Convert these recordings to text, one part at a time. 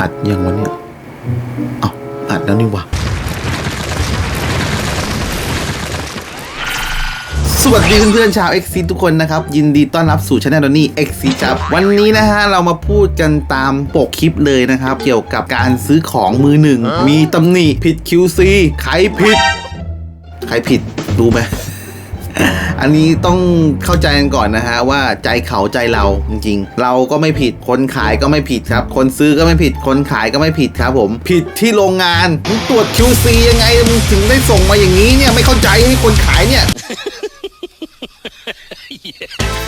อัดยังวันเนี่ยเอาอัดแล้วนี่วะสวัสดีเพื่อนๆชาว x อทุกคนนะครับ ยินดีต้อนรับสู่ช anel นี่ x อครับ วันนี้นะฮะ เรามาพูดกันตามปกคลิปเลยนะครับ เกี่ยวกับการซื้อของมือหนึ่ง มีตำหนิผิด QC ใครผิด ใครผิดรู้ไหม อันนี้ต้องเข้าใจกันก่อนนะฮะว่าใจเขาใจเราจริงๆ เราก็ไม่ผิดคนขายก็ไม่ผิดครับ คนซื้อก็ไม่ผิดคนขายก็ไม่ผิดครับ ผม ผิดที่โรงงานมึงตรวจ QC ยังไงมึงถึงได้ส่งมาอย่างนี้เนี่ยไม่เข้าใจให้คนขายเนี่ย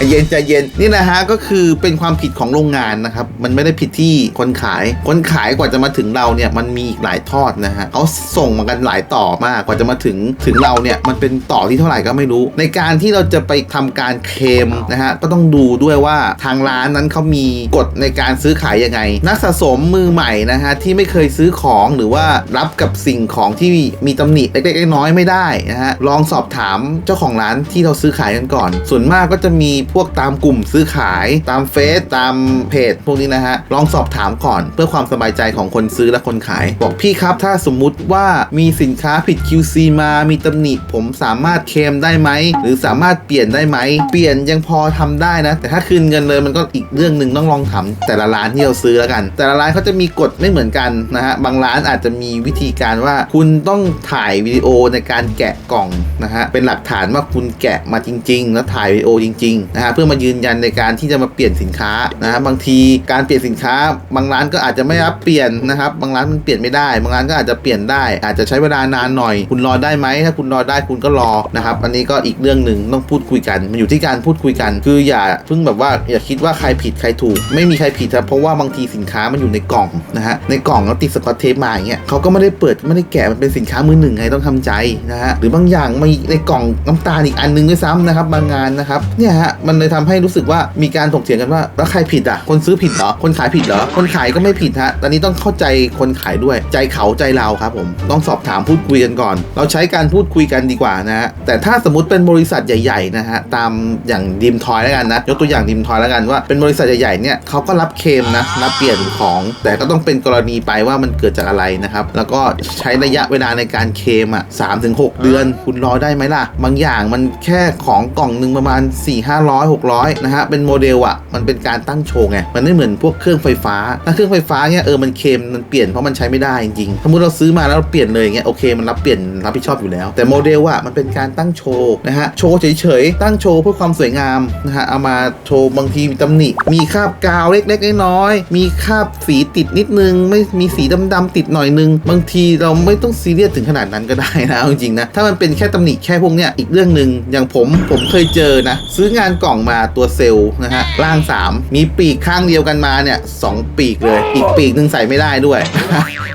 เย็นใจเย็นนี่นะฮะก็คือเป็นความผิดของโรงงานนะครับมันไม่ได้ผิดที่คนขาย คนขายกว่าจะมาถึงเราเนี่ยมันมีอีกหลายทอดนะฮะเขาส่งมากันหลายต่อมากกว่าจะมาถึงถึงเราเนี่ยมันเป็นต่อที่เท่าไหร่ก็ไม่รู้ ในการที่เราจะไปทำการเคลมนะฮะก็ต้องดูด้วยว่าทางร้านนั้นเขามีกฎในการซื้อขายยังไง นักสะสมมือใหม่นะฮะที่ไม่เคยซื้อของหรือว่ารับกับสิ่งของที่มีตำหนิเล็กๆน้อยๆไม่ได้นะฮะลองสอบถามเจ้าของร้านที่เราซื้อขายกันก่อน ส่วนมากก็จะมีพวกตามกลุ่มซื้อขาย ตามเฟซตามเพจพวกนี้นะฮะลองสอบถามก่อนเพื่อความสบายใจของคนซื้อและคนขาย บอกพี่ครับ ถ้าสมมุติว่ามีสินค้าผิด QC มามีตำหนิผมสามารถเคลมได้ไหมหรือสามารถเปลี่ยนได้ไหมเปลี่ยนยังพอทำได้นะ แต่ถ้าคืนเงินเลยมันก็อีกเรื่องหนึ่งต้องลองถามแต่ละร้านที่เราซื้อแล้วกัน แต่ละร้านเขาจะมีกฎไม่เหมือนกันนะฮะบางร้านอาจจะมีวิธีการว่าคุณต้องถ่ายวิดีโอในการแกะกล่องนะฮะเป็นหลักฐานว่าคุณแกะมาจริง ๆ แล้วถ่ายวิดีโอจริงๆนะฮะเพื่อมายืนยันในการที่จะมาเปลี่ยนสินค้านะฮะบางทีการเปลี่ยนสินค้า บางร้านก็อาจจะไม่รับเปลี่ยนนะครับบางร้านมันเปลี่ยนไม่ได้ บางร้านก็อาจจะเปลี่ยนได้ อาจจะใช้เวลานานหน่อย คุณรอได้ไหมถ้าคุณรอได้คุณก็รอนะครับอันนี้ก็อีกเรื่องหนึ่งต้องพูดคุยกัน มันอยู่ที่การพูดคุยกัน คืออย่าเพิ่งแบบว่าอย่าคิดว่าใครผิดใครถูก ไม่มีใครผิดครับเพราะว่าบางทีสินค้ามันอยู่ในกล่องนะฮะในกล่องแล้วติดสกอตเทปมาอย่างเงี้ยเขาก็ไม่ได้เปิดไม่ได้แกะมันเป็นสินค้ามือหนึ่งไงต้องทำใจนะฮะหรือบางอย่างมีในกล่องน้ำตาลอีกอันนึงด้วยซ้ำนะครับบางงานนะครับเนี่ยฮะมันเลยทำให้รู้สึกว่ามีการถกเถียงกันว่าแล้วใครผิดอะ คนซื้อผิดเหรอ คนขายผิดเหรอ คนขายก็ไม่ผิดฮะตอนนี้ต้องเข้าใจคนขายด้วย ใจเขาใจเราครับผม ต้องสอบถามพูดคุยกันก่อน เราใช้การพูดคุยกันดีกว่านะฮะ แต่ถ้าสมมติเป็นบริษัทใหญ่ๆนะฮะ ตามอย่างดิมทอยแล้วกันนะ ยกตัวอย่างดิมทอยแล้วกันว่าเป็นบริษัทใหญ่ๆเนี่ยเขาก็รับเคมนะรับเปลี่ยนของ แต่ก็ต้องเป็นกรณีไปว่ามันเกิดจากอะไรนะครับ แล้วก็ใช้ระยะเวลาในการเคมอะสามถึงหกเดือน คุณรอได้ไหมล่ะ บางอย่างมันแค่ของกล่องหนึ่งประมาณ4 5 0 0 600 นะฮะ เป็นโมเดลอะมันเป็นการตั้งโชว์ไง มันไม่เหมือนพวกเครื่องไฟฟ้า ถ้าเครื่องไฟฟ้าเนี่ยเออ มันเคลมมันเปลี่ยนเพราะมันใช้ไม่ได้จริงๆ สมมติเราซื้อมาแล้วเราเปลี่ยนเลยอย่างเงี้ย โอเค มันรับเปลี่ยนรับผิดชอบอยู่แล้ว แต่โมเดลอะมันเป็นการตั้งโชว์นะฮะ โชว์เฉยๆ ตั้งโชว์เพื่อความสวยงามนะฮะ เอามาโชว์บางทีมีตำหนิ มีคราบกาวเล็กๆน้อยๆ มีคราบสีติดนิดนึง ไม่มีสีดำๆติดหน่อยนึง บางทีเราไม่ต้องซีเรียสถึงขนาดนั้นก็ได้นะจริงๆนะ ถ้ามันเป็นแค่ตำหนิแค่พวกเนี้ยอีกเรื่องหนึ่งอย่างผมผมเคยเจอนะซื้องานกล่องมาตัวเซลล์นะฮะล่าง 3 มีปีกข้างเดียวกันมาเนี่ยสองปีกเลย อีกปีกหนึ่งใส่ไม่ได้ด้วย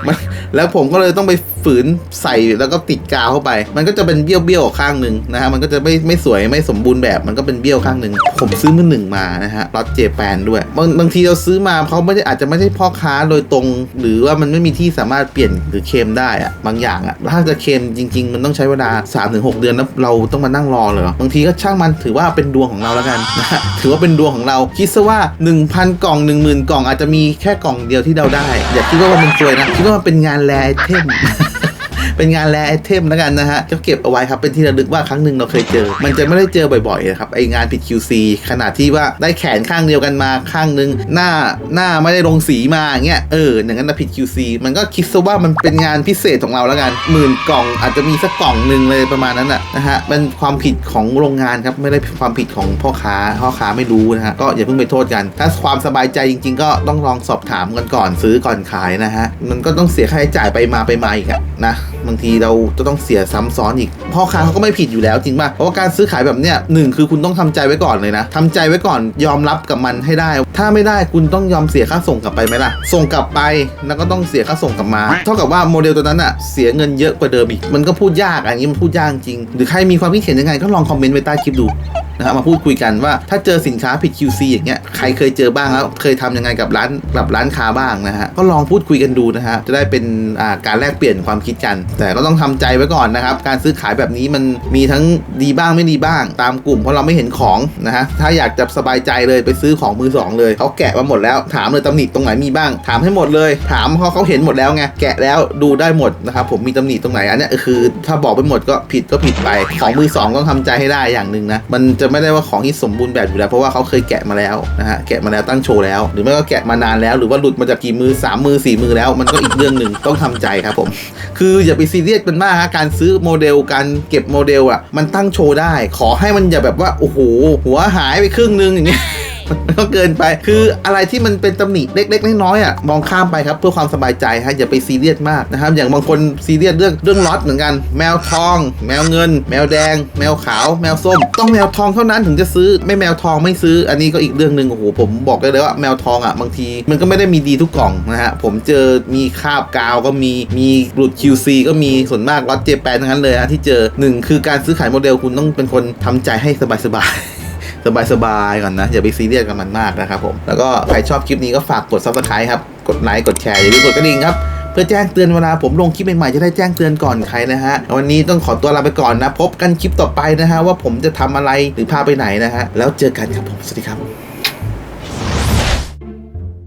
มันแล้วผมก็เลยต้องไป ฝืนใส่แล้วก็ติดกาวเข้าไป มันก็จะเป็นเบี้ยวเบี้ยวข้างหนึ่งนะฮะมันก็จะไม่ไม่สวยไม่สมบูรณ์แบบมันก็เป็นเบี้ยวข้างหนึ่งผมซื้อมือหนึ่งมานะฮะรถเจแปนด้วยบางบางทีเราซื้อมาเขาไม่ได้อาจจะไม่ได้พ่อค้าโดยตรง หรือว่ามันไม่มีที่สามารถเปลี่ยนหรือเคมได้อะบางอย่างอะถ้าจะเคมจริง ๆ มันต้องใช้เวลา 3-6 เดือนแล้วเราต้องมานั่งรอเลยเหรอบางทีก็ช่างมันถือว่าเป็นดวงของเราแล้วกันนะถือว่าเป็นดวงของเราคิดซะว่า 1,000 กล่อง 10,000 กล่องอาจจะมีแค่กล่องเดียวที่เราได้ อย่าคิดว่ามันซวยนะคิดว่ามันเป็นงานแลเทม เป็นงานแลไอเทมแล้วกันนะฮะก็เก็บเอาไว้ครับเป็นที่ระลึกว่าครั้งหนึ่งเราเคยเจอ มันจะไม่ได้เจอบ่อยๆนะครับไองานผิด QC ขนาดที่ว่าได้แขนข้างเดียวกันมาข้างหนึงหน้าหน้าไม่ได้ลงสีมาเงี้ยเอออย่างนั้นนะผิด QC มันก็คิดซะว่ามันเป็นงานพิเศษของเราแล้วกันหมื่นกล่องอาจจะมีสักกล่องหนึ่งเลยประมาณนั้นนะนะฮะเป็นความผิดของโรงงานครับไม่ได้ความผิดของพ่อค้าพ่อค้าไม่รู้นะฮะก็อย่าเพิ่งไปโทษกัน ถ้าความสบายใจจริง ๆ ก็ต้องลองสอบถามกันก่อนซื้อก่อนขายนะฮะมันก็ต้องเสียค่าใช้จ่ายไปมาไปมาอีกอะนะบางทีเราจะต้องเสียซ้ำซ้อนอีกพ่อค้าเขาก็ไม่ผิดอยู่แล้วจริงป่ะเพราะว่าการซื้อขายแบบเนี้ยหนึ่งคือคุณต้องทำใจไว้ก่อนเลยนะทำใจไว้ก่อนยอมรับกับมันให้ได้ ถ้าไม่ได้คุณต้องยอมเสียค่าส่งกลับไปไหมล่ะ ส่งกลับไปแล้วก็ต้องเสียค่าส่งกลับมา เท่ากับว่าโมเดลตัวนั้นอะเสียเงินเยอะกว่าเดิมอีกมันก็พูดยากอะอย่างนี้มันพูดยากจริง หรือใครมีความคิดเห็นยังไงก็ลองคอมเมนต์ไว้ใต้คลิปดูนะครับมาพูดคุยกันว่าถ้าเจอสินค้าผิด QC อย่างเงี้ยใครเคยเจอบ้างแล้วเคยทำยังไงกับร้านกับร้านค้าบ้างนะฮะก็ลองพูดคุยกันดูนะฮะจะได้เป็นการแลกเปลี่ยนความคิดกันแต่ก็ต้องทำใจไว้ก่อนนะครับ การซื้อขายแบบนี้มันมีทั้งดีบ้างไม่ดีบ้าง ตามกลุ่มเพราะเราไม่เห็นของนะฮะถ้าอยากจะสบายใจเลยไปซื้อของมือสองเลยเขาแกะมาหมดแล้วถามเลยตำหนิตรงไหนมีบ้าง ถามให้หมดเลย ถามเขาเขาเห็นหมดแล้วไงแกะแล้วดูได้หมดนะครับผมมีตำหนิตรงไหนอันเนี้ยคือถ้าบอกไปหมดก็ผิดก็ผิดไปของมือสองต้องทำใจให้ได้อย่างหนึ่งนะมันจะไม่ได้ว่าของที่สมบูรณ์แบบอยู่แล้วเพราะว่าเขาเคยแกะมาแล้วนะฮะแกะมาแล้วตั้งโชว์แล้ว หรือไม่ก็แกะมานานแล้ว หรือว่าหลุดมาจากกี่มือสามมือสี่มือแล้ว มันก็อีกเรื่องหนึ่งต้องทำใจครับผม คืออย่าไปซีเรียสเป็นมากฮะการซื้อโมเดลการเก็บโมเดลอะมันตั้งโชว์ได้ ขอให้มันอย่าแบบว่าโอ้โหหัวหายไปครึ่งนึงอย่างเงี้ย ก็เกินไป คืออะไรที่มันเป็นตำหนิเล็กๆน้อยๆอะมองข้ามไปครับเพื่อความสบายใจฮะอย่าไปซีเรียสมากนะครับ อย่างบางคนซีเรียสเรื่องเรื่องล็อตเหมือนกัน แมวทอง แมวเงิน แมวแดง แมวขาว แมวส้ม ต้องแมวทองเท่านั้นถึงจะซื้อไม่แมวทองไม่ซื้อ อันนี้ก็อีกเรื่องหนึ่งโอ้โหผมบอกได้เลยว่าแมวทองอะบางที มันก็ไม่ได้มีดีทุกกล่องนะฮะผมเจอมีคาบกาวก็มีมีหลุด QC ก็มีส่วนมากล็อตเจแปนทั้งนั้นเลยฮะที่เจอหนึ่งคือการซื้อขายโมเดลคุณต้องเป็นคนทำใจให้สบายๆ สบายๆก่อนนะ อย่าไปซีเรียสกับมันมากนะครับผม แล้วก็ใครชอบคลิปนี้ก็ฝากกด s u b สไครต์ครับ กดไลค์ กดแชร์ อย่าลืมกดกระดิ่งครับเพื่อแจ้งเตือนเวลาผมลงคลิปใหม่ๆจะได้แจ้งเตือนก่อนใครนะฮะ วันนี้ต้องขอตัวลาไปก่อนนะ พบกันคลิปต่อไปนะฮะ ว่าผมจะทำอะไรหรือพาไปไหนนะฮะ แล้วเจอกันครับผม สวัสดีครับ